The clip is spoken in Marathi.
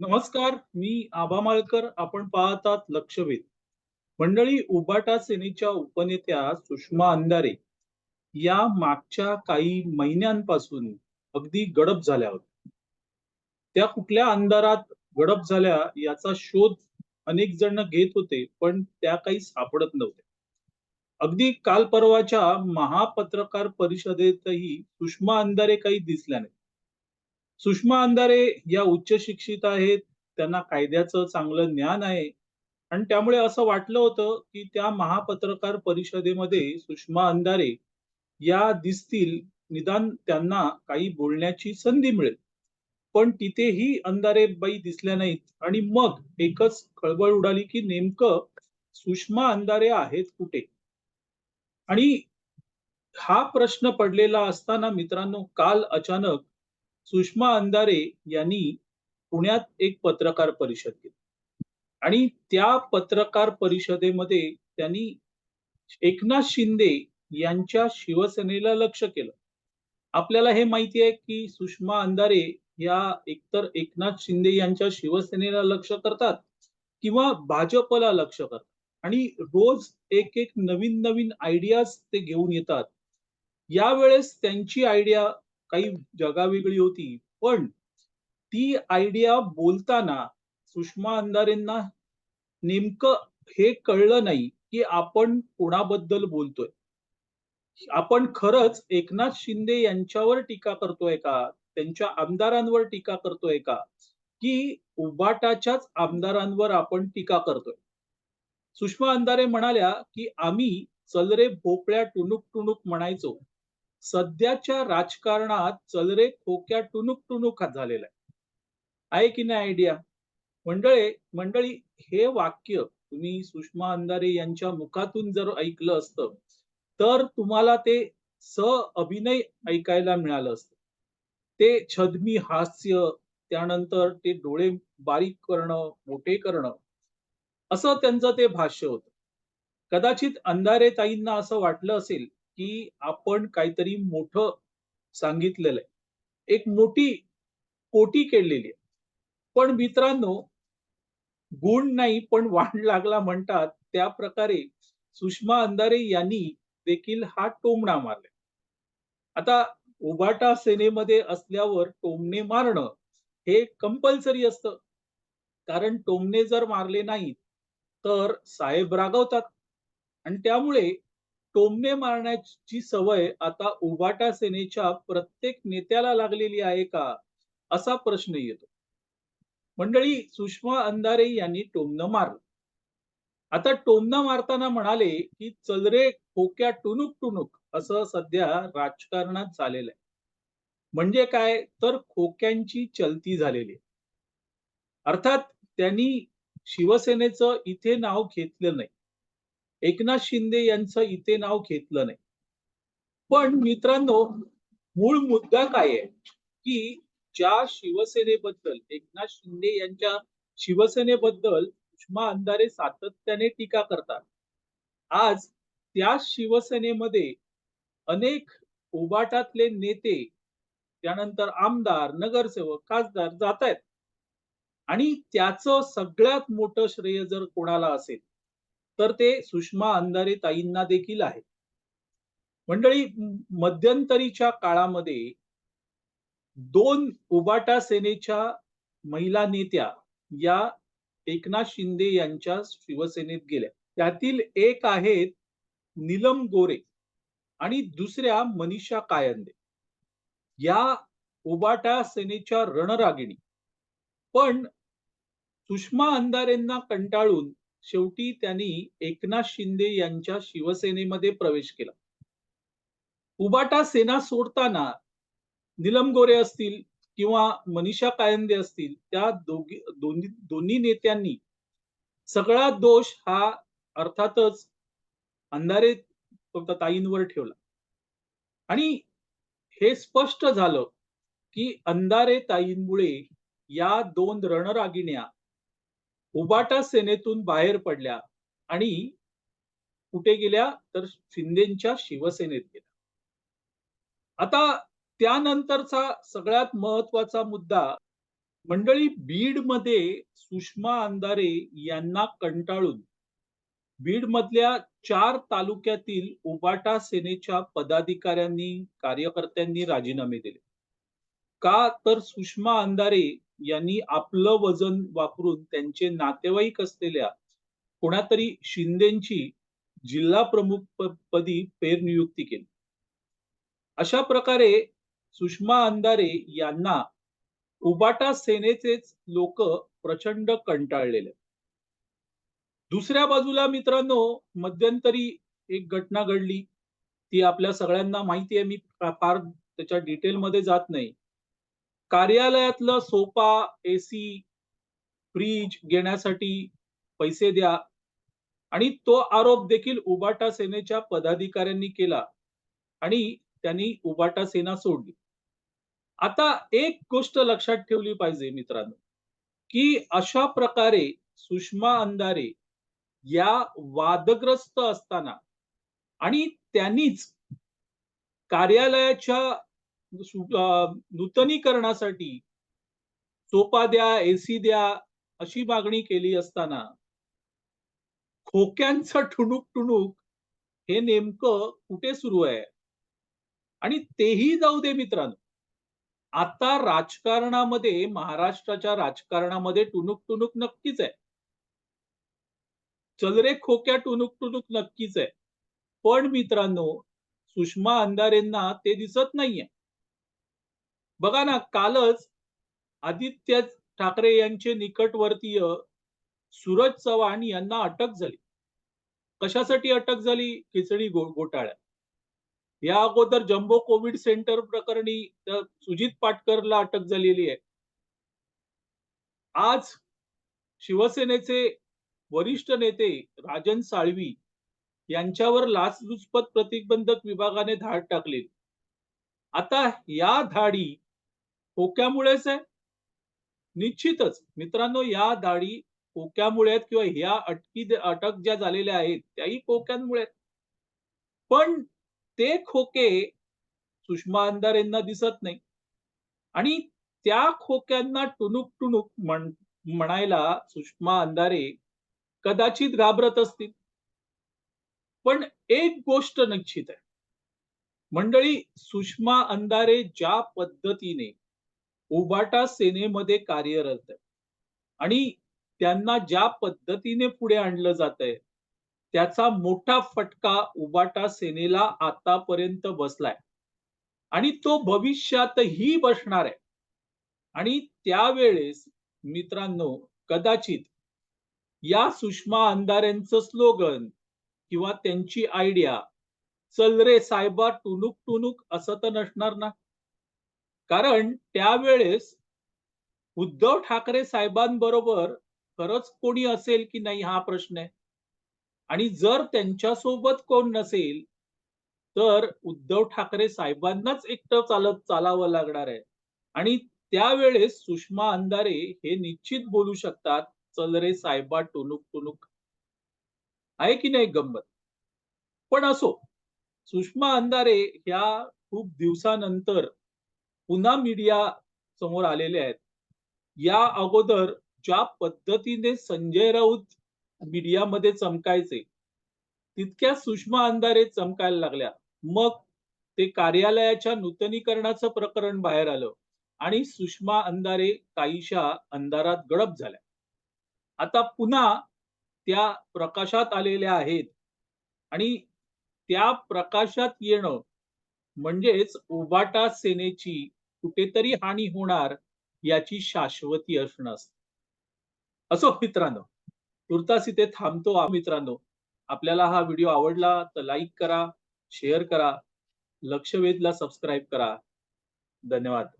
नमस्कार मी आभा माळकर आपण पाहतात लक्षवेध. मंडळी उबाटा सेनेच्या उपनेत्या सुषमा अंधारे या मागच्या काही महिन्यांपासून अगदी गडप झाल्या होत्या. त्या कुठल्या अंधारात गडप झाल्या याचा शोध अनेक जण घेत होते पण त्या काही सापडत नव्हत्या. अगदी काल परवाच्या महापत्रकार परिषदेतही सुषमा अंधारे काही दिसल्या नाही सुषमा अंधारे या उच्च शिक्षित आहेत त्यांना कायद्याचं चांगलं ज्ञान आहे. आणि त्यामुळे असं वाटलं होतं की त्या महापत्रकार परिषदेमध्ये सुषमा अंधारे या दिसतील निदान त्यांना काही बोलण्याची संधी मिळेल. पण तिथेही अंधारे बाई दिसल्या नाहीत. आणि मग एकच खळबळ उडाली की नेमकं सुषमा अंधारे आहेत कुठे? आणि हा प्रश्न पडलेला असताना मित्रांनो काल अचानक सुषमा अंधारे यांनी पुण्यात एक पत्रकार परिषद घेतली. आणि त्या पत्रकार परिषदेमध्ये त्यांनी एकनाथ शिंदे यांच्या शिवसेनेला लक्ष केलं. आपल्याला हे माहिती आहे की सुषमा अंधारे या एकतर एकनाथ शिंदे यांच्या शिवसेनेला लक्ष करतात किंवा भाजपला लक्ष करतात. आणि रोज एक एक नवीन नवीन आयडियाज ते घेऊन येतात. यावेळेस त्यांची आयडिया काही जगावेगळी होती. पण ती आयडिया बोलताना सुषमा अंधारेंना नेमकं हे कळलं नाही की आपण कोणाबद्दल बोलतोय. आपण खरंच एकनाथ शिंदे यांच्यावर टीका करतोय का? त्यांच्या आमदारांवर टीका करतोय का? की उबाटाच्याच आमदारांवर आपण टीका करतोय. सुषमा अंधारे म्हणाल्या की आम्ही चलरे भोपळ्या टुणूक टुणूक म्हणायचो. सध्याच्या राजकारणात चलरे खोक्या टुनुक टुनुक झालेला आहे. आहे की नाही आयडिया मंडळे मंडळी हे वाक्य तुम्ही सुषमा अंधारे यांच्या मुखातून जर ऐकलं असतं तर तुम्हाला ते स अभिनय ऐकायला मिळालं असतं. ते छदमी हास्य त्यानंतर ते डोळे बारीक करणं मोठे करणं असं त्यांचं ते भाष्य होतं. कदाचित अंधारे ताईंना असं वाटलं असेल की आपण काहीतरी मोठं सांगितलेलं आहे. एक मोठी कोटी केलेली आहे. पण मित्रांनो गुण नाही पण वाण लागला म्हणतात त्या प्रकारे सुषमा अंधारे यांनी देखील हा टोमणा मारला. आता उबाटा सेनेमध्ये असल्यावर टोमणे मारणं हे कंपल्सरी असतं. कारण टोमणे जर मारले नाहीत तर साहेब रागवतात. आणि त्यामुळे टोमणे मारण्याची सवय आता उभाटा सेनेच्या प्रत्येक नेत्याला लागलेली आहे का? असा प्रश्न येतो. मंडळी सुषमा अंधारे यांनी टोमणं मारलं. आता टोमणं मारताना म्हणाले की चलरे खोक्या टुनुक टुनुक असं सध्या राजकारणात झालेलं आहे. म्हणजे काय? तर खोक्यांची चलती झालेली आहे. अर्थात त्यांनी शिवसेनेचं इथे नाव घेतलं नाही. एकनाथ शिंदे यांचं इथे नाव घेतलं नाही. पण मित्रांनो मूळ मुद्दा काय आहे? की ज्या शिवसेनेबद्दल एकनाथ शिंदे यांच्या शिवसेनेबद्दल सुषमा अंधारे सातत्याने टीका करतात आज त्या शिवसेनेमध्ये अनेक उबाटातले नेते त्यानंतर आमदार नगरसेवक खासदार जात आहेत आणि त्याचं सगळ्यात मोठं श्रेय जर कोणाला असेल तर ते सुषमा अंधारे ताईंना देखील आहे मंडळी मध्यंतरीच्या काळामध्ये दोन उबाटा सेनेच्या महिला नेत्या या एकनाथ शिंदे यांच्या शिवसेनेत गेल्या. त्यातील एक आहेत नीलम गोरे आणि दुसऱ्या मनीषा कायंदे. या उबाटा सेनेच्या रणरागिणी. पण सुषमा अंधारेंना कंटाळून शेवटी त्यांनी एकनाथ शिंदे यांच्या शिवसेनेमध्ये प्रवेश केला. उबाटा सेना सोडताना निलम गोरे असतील किंवा मनीषा कायंदे असतील त्या दोघी दोन्ही दोन्ही नेत्यांनी सगळा दोष हा अर्थातच अंधारे ताईंवर ठेवला. आणि हे स्पष्ट झालं की अंधारे ताईंमुळे या दोन रणरागिण्या उबाटा सेनेतून बाहेर पडल्या आणि कुठे गेल्या? तर शिंदेच्या शिवसेनेत गेल्या. आता त्यानंतरचा सगळ्यात महत्त्वाचा मुद्दा मंडळी बीडमध्ये सुषमा अंधारे यांना कंटाळून बीडमधल्या चार तालुक्यातील उबाटा सेनेच्या पदाधिकाऱ्यांनी कार्यकर्त्यांनी राजीनामे दिले. का तर सुषमा अंधारे यांनी आपलं वजन वापरून त्यांचे नातेवाईक असलेल्या कोणातरी शिंदेची जिल्हा प्रमुख पदी फेरनियुक्ती केली. अशा प्रकारे सुषमा अंधारे यांना उबाटा सेनेचेच लोक प्रचंड कंटाळलेले. दुसऱ्या बाजूला मित्रांनो मध्यंतरी एक घटना घडली. ती आपल्या सगळ्यांना माहिती आहे. मी फार त्याच्या डिटेलमध्ये जात नाही. कार्यालयातलं सोफा एसी फ्रीज घेण्यासाठी पैसे द्या. आणि तो आरोप देखील उबाटा सेनेच्या पदाधिकाऱ्यांनी केला आणि त्यांनी उबाटा सेना सोडली. आता एक गोष्ट लक्षात ठेवली पाहिजे मित्रांनो की अशा प्रकारे सुषमा अंधारे या वादग्रस्त असताना आणि त्यांनीच कार्यालयाच्या म्हणजे नूतनीकरणासाठी सोपा द्या एसी द्या अशी मागणी केली असताना खोक्यांचं ठुणूक टुणूक हे नेमकं कुठे सुरू आहे? आणि तेही जाऊ दे मित्रांनो. आता राजकारणामध्ये महाराष्ट्राच्या राजकारणामध्ये टुणूक टुणूक नक्कीच आहे. चलरे खोक्या टुणूक टुणूक नक्कीच आहे. पण मित्रांनो सुषमा अंधारेंना ते दिसत नाहीये. बघा ना कालच आदित्य ठाकरे यांचे निकटवर्तीय सूरज चव्हाण यांना अटक झाली. कशासाठी अटक झाली? खिचडी घो- घोटाळ्यात. या अगोदर जम्बो कोविड सेंटर प्रकरणी सुजित पाटकरला अटक झालेली आहे. आज शिवसेनेचे वरिष्ठ नेते राजन साळवी यांच्यावर लाचलुचपत प्रतिबंधक विभागाने धाड टाकलेली. आता या धाडी खोक्यामुळेच आहे? निश्चितच. मित्रांनो या दाढी खोक्यामुळे आहेत किंवा ह्या अटकी अटक ज्या झालेल्या आहेत त्याही खोक्यांमुळे आहेत. पण ते खोके सुषमा अंधारेंना दिसत नाही. आणि त्या खोक्यांना टुणूक टुणूक म्हण म्हणायला सुषमा अंधारे कदाचित घाबरत असतील. पण एक गोष्ट निश्चित आहे. मंडळी सुषमा अंधारे ज्या पद्धतीने उबाटा सेनेमध्ये कार्यरत आहे. आणि त्यांना ज्या पद्धतीने पुढे आणलं जात आहे त्याचा मोठा फटका उबाटा सेनेला आतापर्यंत बसलाय. आणि तो भविष्यातही बसणार आहे. आणि त्यावेळेस मित्रांनो कदाचित या सुषमा अंधारेंचं स्लोगन किंवा त्यांची आयडिया चल रे साहेबा टुनुक टुनुक असं तर नसणार ना? कारण त्यावेळेस उद्धव ठाकरे साहेबांबरोबर खरंच कोणी असेल की नाही हा प्रश्न आहे? आणि जर त्यांच्यासोबत कोण नसेल तर उद्धव ठाकरे साहेबांनाच एकटं चालत चालावं लागणार आहे. आणि त्यावेळेस सुषमा अंधारे हे निश्चित बोलू शकतात चल रे साहेबा टुनुक टुनुक आहे की नाही गंमत? पण असो सुषमा अंधारे ह्या खूप दिवसानंतर पुन्हा मीडिया समोर आलेले आहेत. या अगोदर ज्या पद्धतीने संजय राऊत मीडियामध्ये चमकायचे तितक्या सुषमा अंधारे चमकायला लागल्या. मग ते कार्यालयाच्या नूतनीकरणाचं प्रकरण बाहेर आलं आणि सुषमा अंधारे काहीशा अंधारात गडप झाल्या. आता पुन्हा त्या प्रकाशात आलेल्या आहेत आणि त्या प्रकाशात येणं म्हणजेच उबाटा सेनेची कुठेतरी हानी होणार याची शाश्वती असणं असतं. असो मित्रांनो तुर्तास इथे थांबतो मित्रांनो. आपल्याला हा व्हिडिओ आवडला तर लाईक करा शेअर करा लक्षवेधला सबस्क्राईब करा. धन्यवाद.